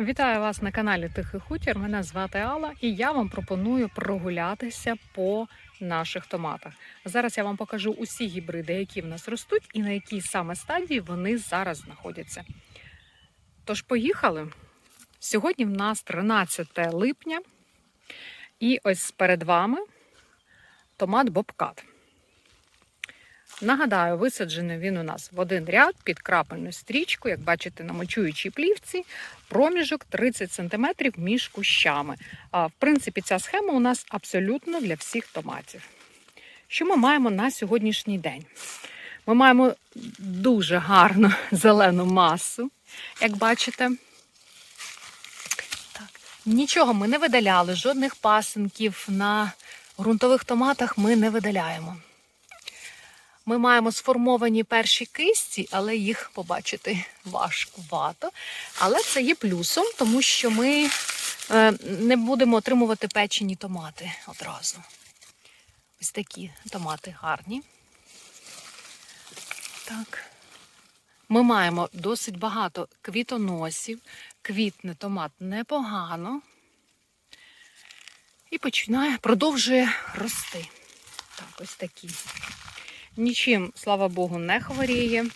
Вітаю вас на каналі Тихий Хутір. Мене звати Алла, і я вам пропоную прогулятися по наших томатах. Зараз я вам покажу усі гібриди, які в нас ростуть, і на якій саме стадії вони зараз знаходяться. Тож, поїхали. Сьогодні в нас 13 липня, і ось перед вами томат Бобкат. Нагадаю, висаджений він у нас в один ряд під крапельну стрічку, як бачите, на мочуючій плівці, проміжок 30 см між кущами. В принципі, ця схема у нас абсолютно для всіх томатів. Що ми маємо на сьогоднішній день? Ми маємо дуже гарну зелену масу, як бачите. Так. Нічого ми не видаляли, жодних пасинків на ґрунтових томатах ми не видаляємо. Ми маємо сформовані перші кисті, але їх побачити важкувато. Але це є плюсом, тому що ми е, не будемо отримувати печені томати одразу. Ось такі томати гарні. Так. Ми маємо досить багато квітоносів, квітне томат непогано. І починає, продовжує рости. Так, ось такі. Нічим, слава Богу, не хворіє.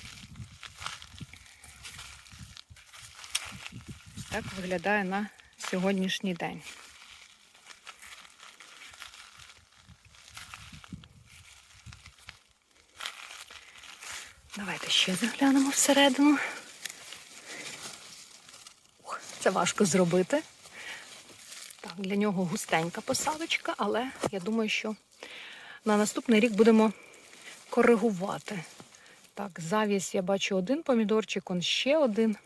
Так виглядає на сьогоднішній день. Давайте ще заглянемо всередину. Ух, Це важко зробити. Так, для нього густенька посадочка, але я думаю, що на наступний рік будемо коригувати. Так, завість я бачу один помідорчик, он ще один.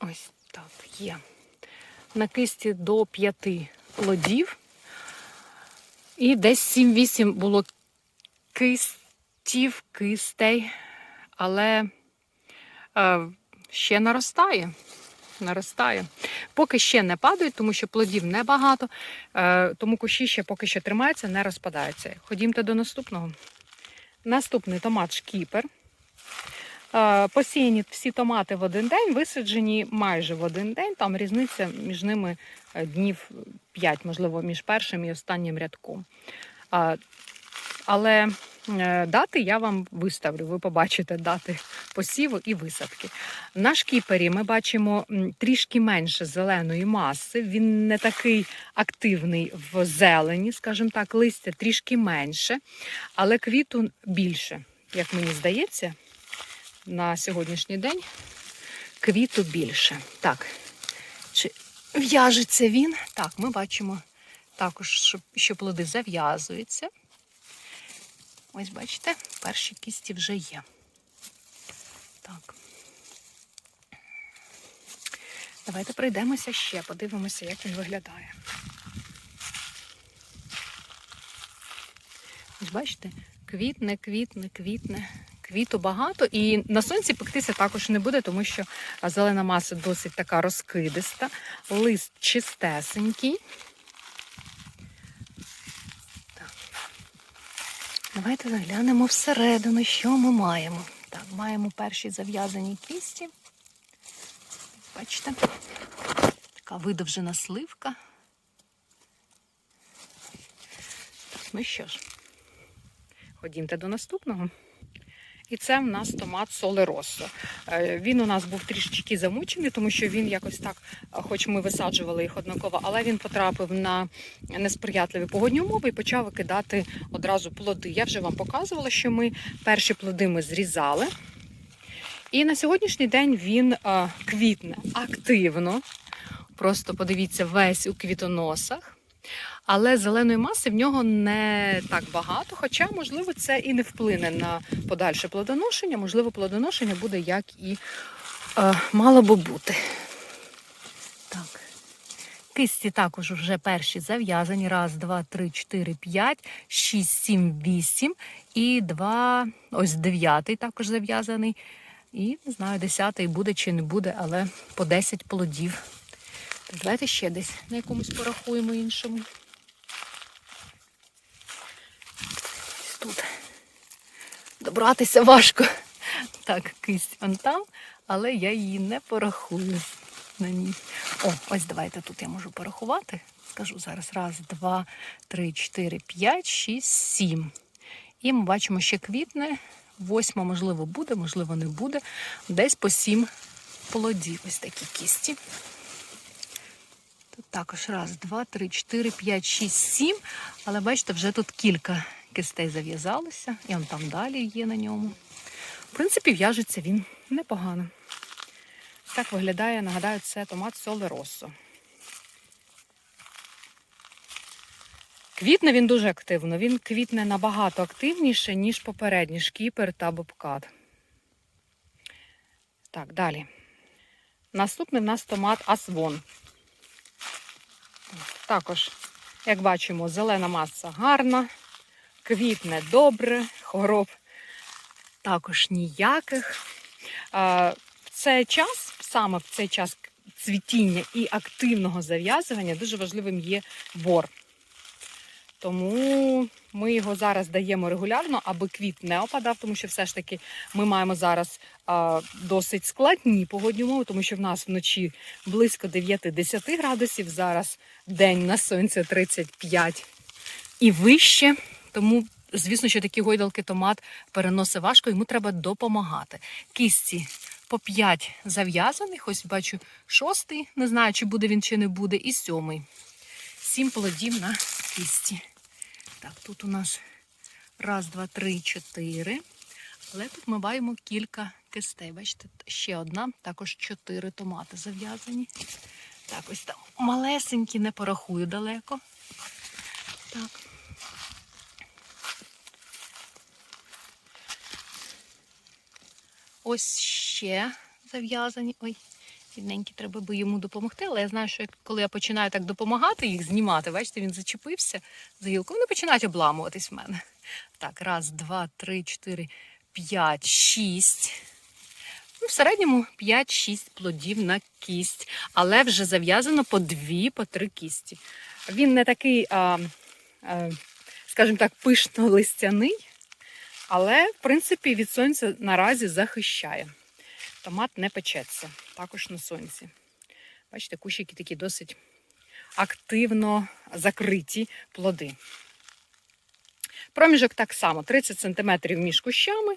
Ось так, є. На кисті до п'яти плодів. І десь 7-8 було кистів, кистей, але е, ще наростає. Наростає. Поки ще не падають, тому що плодів небагато, е, тому кущі ще поки що тримаються, не розпадаються. Ходімте до наступного. Наступний томат шкіпер. Е, Посіяні всі томати в один день, висаджені майже в один день. Там різниця між ними е, днів 5, можливо, між першим і останнім рядком. Але е, дати я вам виставлю. Ви побачите дати посіву і висадки. На шкіпері ми бачимо трішки менше зеленої маси. Він не такий активний в зелені, скажімо так, листя трішки менше, але квіту більше, як мені здається, на сьогоднішній день квіту більше. Так, чи в'яжеться він? Так, ми бачимо також, що плоди зав'язуються. Ось бачите, перші кісті вже є. Так. Давайте пройдемося ще, подивимося, як він виглядає. Ось бачите, квітне, квітне, квітне. Квіту багато, і на сонці пектися також не буде, тому що зелена маса досить така розкидиста, лист чистесенький. Давайте заглянемо всередину, що ми маємо. Так, маємо перші зав'язані кісті. Бачите, така видовжена сливка. Ну що ж, ходімте до наступного. І це в нас томат Соле Россо. Е, Він у нас був трішечки замучений, тому що він якось так, е, хоч ми висаджували їх однаково, але він потрапив на несприятливі погодні умови і почав викидати одразу плоди. Я вже вам показувала, що ми перші плоди ми зрізали. І на сьогоднішній день він е, квітне активно. Просто подивіться, весь у квітоносах. Але зеленої маси в нього не так багато, хоча, можливо, це і не вплине на подальше плодоношення. Можливо, плодоношення буде як і е, мало би бути. Так. Кисті також вже перші зав'язані. Раз, два, три, чотири, п'ять, шість, сім, вісім. І два, ось дев'ятий також зав'язаний. І не знаю, десятий буде чи не буде, але по 10 плодів. Давайте ще десь на якомусь порахуємо іншому. Тут добратися важко. Так, кисть он там, але я її не порахую. на ній. О, ось давайте тут я можу порахувати. Скажу зараз. Раз, два, три, чотири, п'ять, шість, сім. І ми бачимо, ще квітне. Восьма, можливо, буде, можливо, не буде. Десь по сім плодів. Ось такі кісті. Тут також раз, два, три, чотири, п'ять, шість, сім. Але бачите, вже тут кілька кистей зав'язалося. І он там далі є на ньому. В принципі, в'яжеться він непогано. Так виглядає, нагадаю, це томат Соле Россо. Квітне він дуже активно. Він квітне набагато активніше, ніж попередній шкіпер та бобкат. Так, далі. Наступний в нас томат Асвон. Також, як бачимо, зелена маса гарна, квітне добре, хвороб також ніяких. В цей час, саме в цей час цвітіння і активного зав'язування, дуже важливим є бор. Тому ми його зараз даємо регулярно, аби квіт не опадав, тому що все ж таки ми маємо зараз а, досить складні погодні умови, тому що в нас вночі близько 9-10 градусів, зараз день на сонці 35 і вище. Тому, звісно, що такі гойдалки томат переносить важко, йому треба допомагати. Кісті по 5 зав'язаних, ось бачу шостий, не знаю, чи буде він, чи не буде, і сьомий. Сім плодів на кісті. Так, тут у нас раз, два, три, чотири. Але тут ми маємо кілька кистей. Бачите, ще одна, також чотири томати зав'язані. Так, ось там малесенькі, не порахую далеко. Так. Ось ще зав'язані. Ой, бідненький, треба би йому допомогти. Але я знаю, що коли я починаю так допомагати їх знімати, бачите, він зачепився за гілку, вони починають обламуватись в мене. Так, раз, два, три, чотири, п'ять, шість. Ну, в середньому 5-6 плодів на кість, але вже зав'язано по дві, по три кісті. Він не такий, а, а, скажімо так, пишно-листяний, але, в принципі, від сонця наразі захищає. Томат не печеться, також на сонці. Бачите, кущики такі досить активно закриті плоди. Проміжок так само: 30 см між кущами,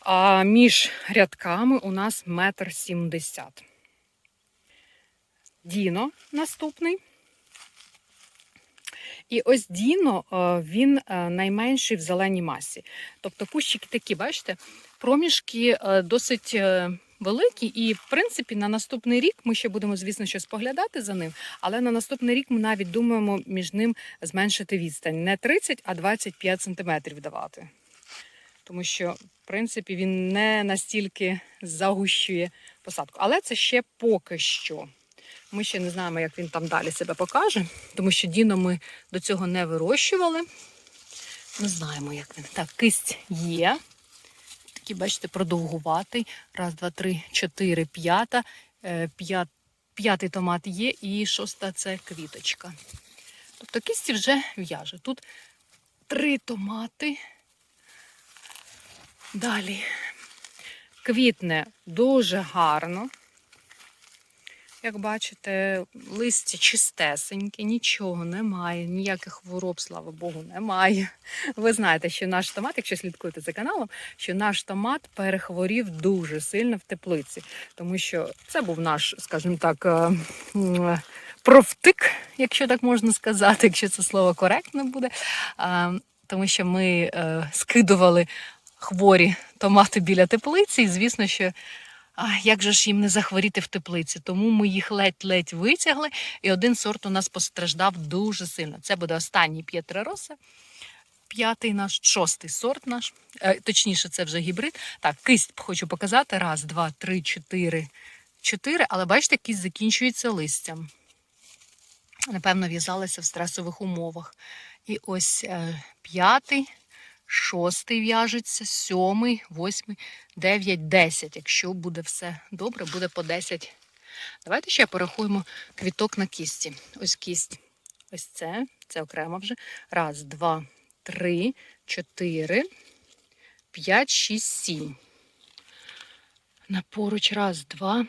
а між рядками у нас метр сімдесят. Діно наступний. І ось Діно, е, він е, найменший в зеленій масі. Тобто кущики такі, бачите, проміжки е, досить великі, і, в принципі, на наступний рік ми ще будемо, звісно, що споглядати за ним, але на наступний рік ми навіть думаємо між ним зменшити відстань. Не 30, а 25 сантиметрів давати. Тому що, в принципі, він не настільки загущує посадку. Але це ще поки що. Ми ще не знаємо, як він там далі себе покаже, тому що Діно ми до цього не вирощували. Не знаємо, як він. Так, кисть є. Такий, бачите, продовгуватий. Раз, два, три, чотири, п'ята. Е, П'ятий томат є і шоста це квіточка. Тобто кисті вже в'яже. Тут три томати. Далі. Квітне дуже гарно. Як бачите, листя чистесеньке, нічого немає, ніяких хвороб, слава Богу, немає. Ви знаєте, що наш томат, якщо слідкуєте за каналом, що наш томат перехворів дуже сильно в теплиці, тому що це був наш, скажімо так, е, м, провтик, якщо так можна сказати, якщо це слово коректно буде. Тому що ми е, скидували хворі томати біля теплиці, і звісно, що а, як же ж їм не захворіти в теплиці? Тому ми їх ледь-ледь витягли, і один сорт у нас постраждав дуже сильно. Це буде останній П'єтрероса, п'ятий наш, шостий сорт наш. Е, точніше, це вже гібрид. Так, кисть хочу показати. Раз, два, три, чотири, чотири. Але бачите, кість закінчується листям. Напевно, в'язалася в стресових умовах. І ось е, п'ятий, шостий в'яжеться, сьомий, восьмий, дев'ять, десять. Якщо буде все добре, буде по 10. Давайте ще порахуємо квіток на кісті. Ось кість. Ось це, це окремо вже. Раз, два, три, чотири, п'ять, шість, сім. На поруч. Раз, два,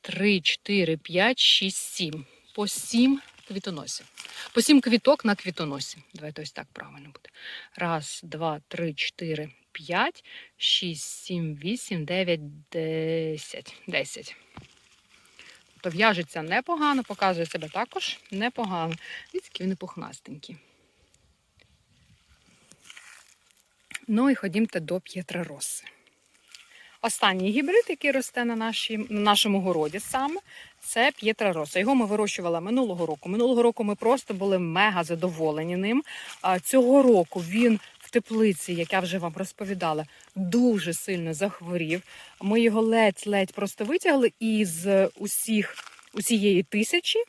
три, чотири, п'ять, шість, сім. По сім квітоносів. По сім квіток на квітоносі. Давайте ось так правильно буде. Раз, два, три, чотири, п'ять, шість, сім, вісім, дев'ять, десять. Десять. То в'яжеться непогано, показує себе також непогано. Які вони пухнастенькі. Ну і ходімте до П'єтрароси. Останній гібрид, який росте на, нашій, на нашому городі саме, це П'єтрароса. Його ми вирощували минулого року. Минулого року ми просто були мега задоволені ним. Цього року він в теплиці, як я вже вам розповідала, дуже сильно захворів. Ми його ледь-ледь просто витягли, і з усіх усієї тисячі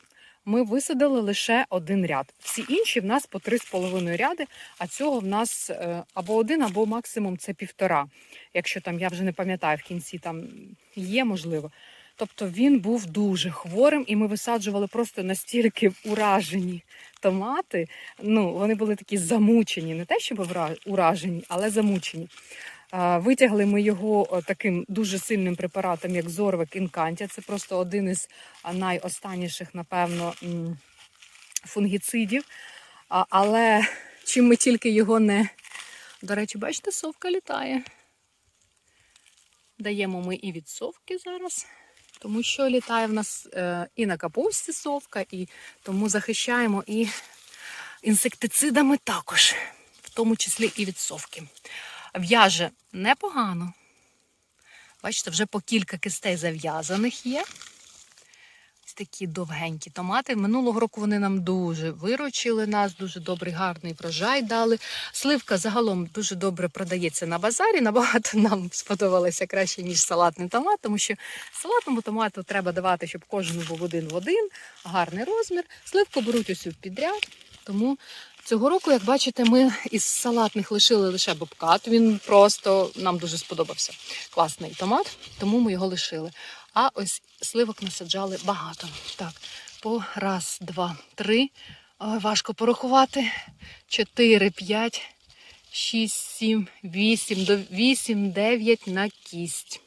ми висадили лише один ряд. Всі інші в нас по три з половиною ряди, а цього в нас е, або один, або максимум це півтора. Якщо там я вже не пам'ятаю, в кінці там є можливо. Тобто він був дуже хворим, і ми висаджували просто настільки уражені томати. Ну, вони були такі замучені, не те, щоб уражені, але замучені. Витягли ми його таким дуже сильним препаратом, як Зорвик Інкантія. Це просто один із найостанніших, напевно, фунгіцидів. Але чим ми тільки його не. До речі, бачите, совка літає. Даємо ми і від совки зараз, тому що літає в нас е, і на капусті совка, і тому захищаємо і інсектицидами також, в тому числі і від совки. В'яже непогано. Бачите, вже по кілька кистей зав'язаних є. Такі довгенькі томати. Минулого року вони нам дуже виручили нас, дуже добрий, гарний врожай дали. Сливка загалом дуже добре продається на базарі. Набагато нам сподобалося краще, ніж салатний томат, тому що салатному томату треба давати, щоб кожен був один в один, гарний розмір. Сливку беруть усю підряд. Тому цього року, як бачите, ми із салатних лишили лише бобкат. Він просто нам дуже сподобався. Класний томат, тому ми його лишили. А ось сливок насаджали багато. Так, по раз, два, три. Ой, важко порахувати. Чотири, п'ять, шість, сім, вісім, до вісім, дев'ять на кість.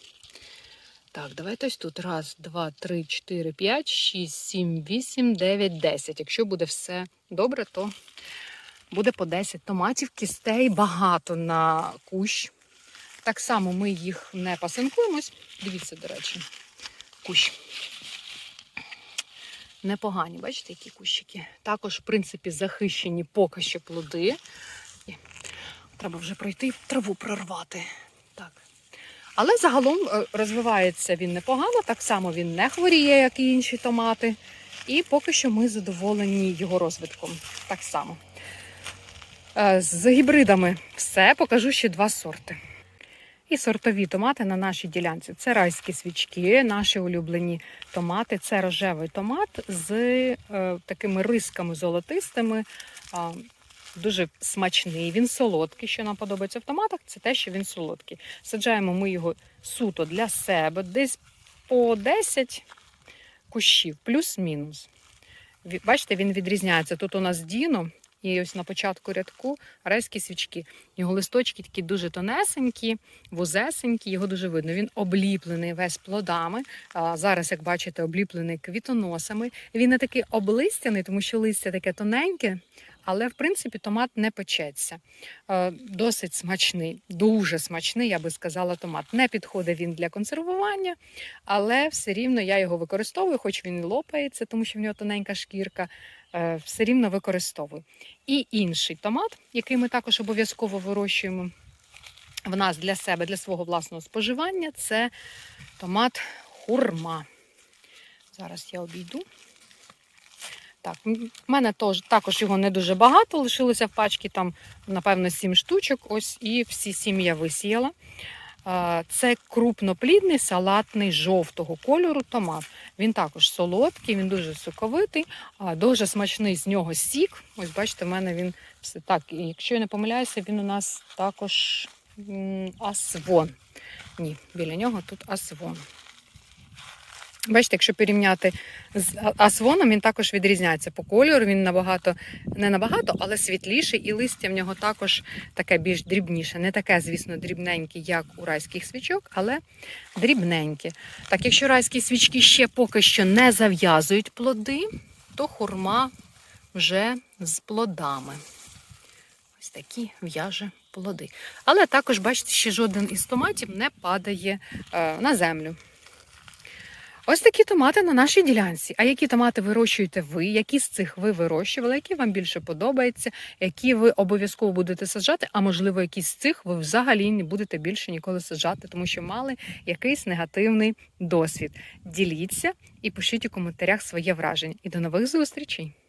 Так, давайте ось тут. Раз, два, три, чотири, п'ять, шість, сім, вісім, дев'ять, десять. Якщо буде все добре, то буде по 10 томатів, кістей багато на кущ. Так само ми їх не пасинкуємось. Дивіться, до речі, кущ. Непогані, бачите, які кущики. Також, в принципі, захищені поки що плоди. Треба вже пройти траву прорвати. Так. Але загалом е, розвивається він непогано, так само він не хворіє, як і інші томати. І поки що ми задоволені його розвитком. Так само. Е, З гібридами все, покажу ще два сорти. І сортові томати на нашій ділянці. Це райські свічки, наші улюблені томати. Це рожевий томат з е, такими рисками золотистими. А, дуже смачний, він солодкий. Що нам подобається в томатах, це те, що він солодкий. Саджаємо ми його суто для себе, десь по 10 кущів, плюс-мінус. Бачите, він відрізняється. Тут у нас діно, і ось на початку рядку райські свічки. Його листочки такі дуже тонесенькі, вузесенькі, його дуже видно. Він обліплений весь плодами. А зараз, як бачите, обліплений квітоносами. Він не такий облистяний, тому що листя таке тоненьке, але в принципі томат не печеться. Досить смачний, дуже смачний, я би сказала, томат. Не підходить він для консервування, але все рівно я його використовую, хоч він і лопається, тому що в нього тоненька шкірка. Е, Все рівно використовую. І інший томат, який ми також обов'язково вирощуємо в нас для себе, для свого власного споживання, це томат хурма. Зараз я обійду. Так, в мене тож, також його не дуже багато, лишилося в пачці там, напевно, 7 штучок. Ось і всі сім я висіяла. Це крупноплідний салатний жовтого кольору томат. Він також солодкий, він дуже соковитий, дуже смачний з нього сік. Ось бачите, в мене він все так. Якщо я не помиляюся, він у нас також асвон. Ні, біля нього тут асвон. Бачите, якщо порівняти з асвоном, він також відрізняється по кольору. Він набагато не набагато, але світліший, і листя в нього також таке більш дрібніше. Не таке, звісно, дрібненьке, як у райських свічок, але дрібненьке. Так, якщо райські свічки ще поки що не зав'язують плоди, то хурма вже з плодами. Ось такі в'яже плоди. Але також, бачите, ще жоден із томатів не падає е, на землю. Ось такі томати на нашій ділянці. А які томати вирощуєте ви? Які з цих ви вирощували? Які вам більше подобаються? Які ви обов'язково будете саджати? А можливо, якісь з цих ви взагалі не будете більше ніколи саджати, тому що мали якийсь негативний досвід. Діліться і пишіть у коментарях своє враження. І до нових зустрічей!